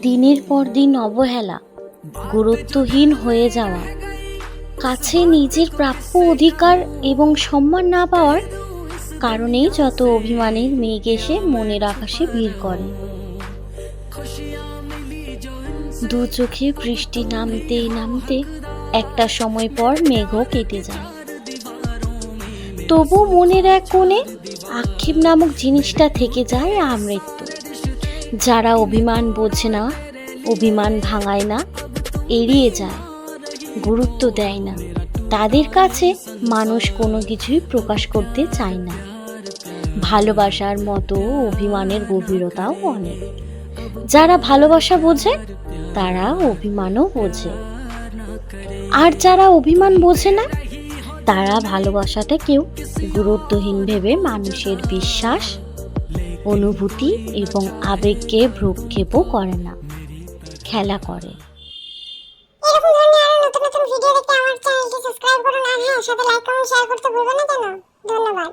দিনের পর দিন অবহেলা, গুরুত্বহীন হয়ে যাওয়া, কাছে নিজের প্রাপ্য অধিকার এবং সম্মান না পাওয়ার কারণেই যত অভিমানের মেঘ এসে মনের আকাশে ভিড় করে। দু চোখে বৃষ্টি নামতে নামতে একটা সময় পর মেঘও কেটে যায়। তবু মনের এক কোণে আক্ষেপ নামক জিনিসটা থেকে যায় আমৃত্যু। যারা অভিমান বোঝে না, অভিমান ভাঙায় না, এড়িয়ে যায়, গুরুত্ব দেয় না। তাদের কাছে মানুষ কোনো কিছুই প্রকাশ করতে চায় না। ভালোবাসার মতো অভিমানের গভীরতাও অনেক। যারা ভালোবাসা বোঝে, তারা অভিমানও বোঝে। আর যারা অভিমান বোঝে না, তারা ভালোবাসাটাকেও গুরুত্বহীন ভেবে মানুষের বিশ্বাস অনুভূতি এবং আবেগকে ভ্রুক্ষেপও করে না, খেলা করে। নতুন নতুন ভিডিও দেখতে আমার চ্যানেলটি সাবস্ক্রাইব করুন। আর হ্যাঁ সাথে লাইক কমেন্ট শেয়ার করতে ভুলবেন না ধন্যবাদ।